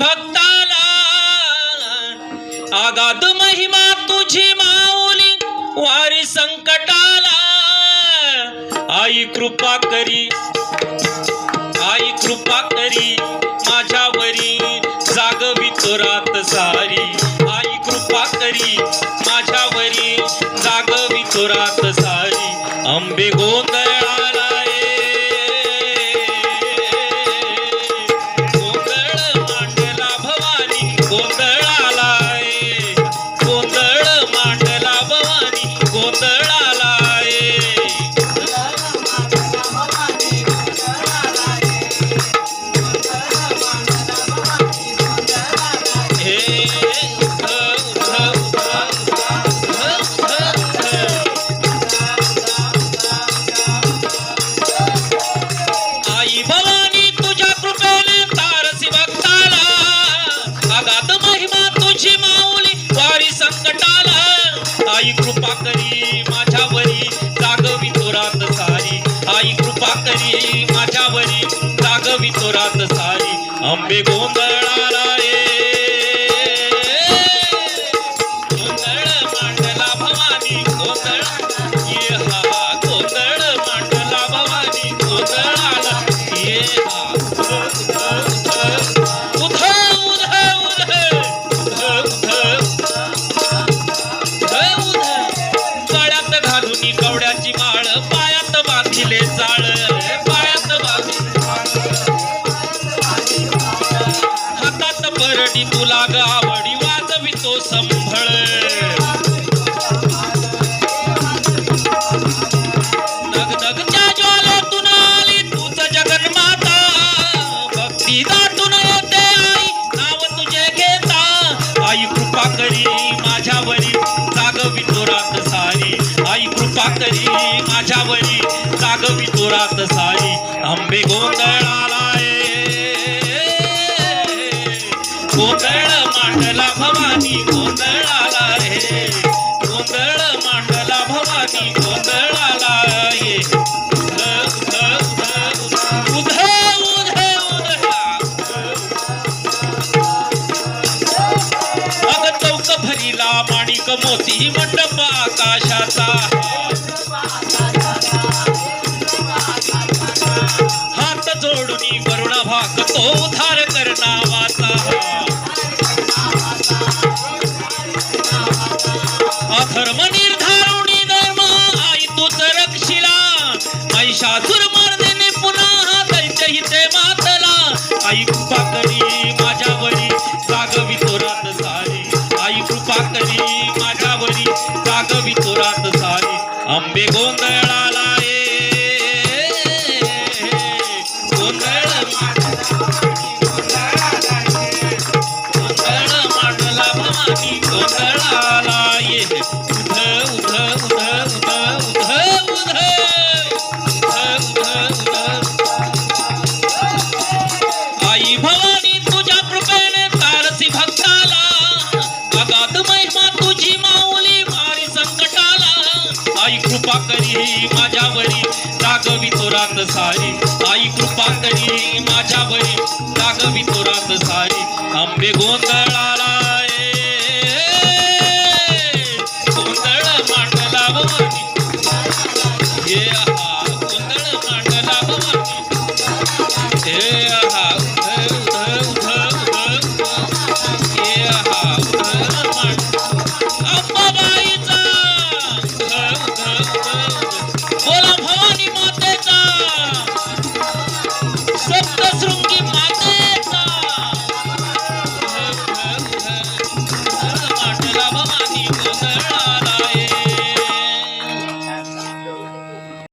भक्ताला. आगाध महिमा तुझी माऊली वारी संकटाला. आई कृपा करी आई कृपा करी माझ्यावरी जागवितो रात सारी. आई कृपा करी माझ्यावरी जागवितो रात सारी. अंबे गोंधळाला आई भवानी तुझ्या कृपेने तारसी भक्ताला. अगाध महिमा तुझी माऊली वारी संकटाला. आई कृपा करी माझ्यावरी जागवी तोरात सारी. आई कृपा करी माझ्यावरी जागवी तोरात सारी. अंबे गोंधळाला ये माळ पायात बांधिले जाळ. पायात बांधिले हातात परडी तुला गावडी वाजवितो संभळ. दगदगच्या ज्वालातून आली तूच जगन्माता. भक्ती दाटून येते आई नाव तुझे घेता. आई कृपा करी माझ्यावरी जागवी तोरात सारी घरी करी माझ्यावरी जागवी तोरात सारी आंबे गोंधळालाय गोंधळ मांडला भवानी गोंधळाला रे गोंधळ मांडला भवानी गोंधळाला ये अग चौक भरीला माणिक मोती मंडप आकाशाचा you can stop that कृपांगणी माझ्यावरी Ragvi तोरात सारी आई कृपांगणी माझ्यावरी रागवी तोरात सारी आंबे गोंधळाला गोंधळ मांडला हे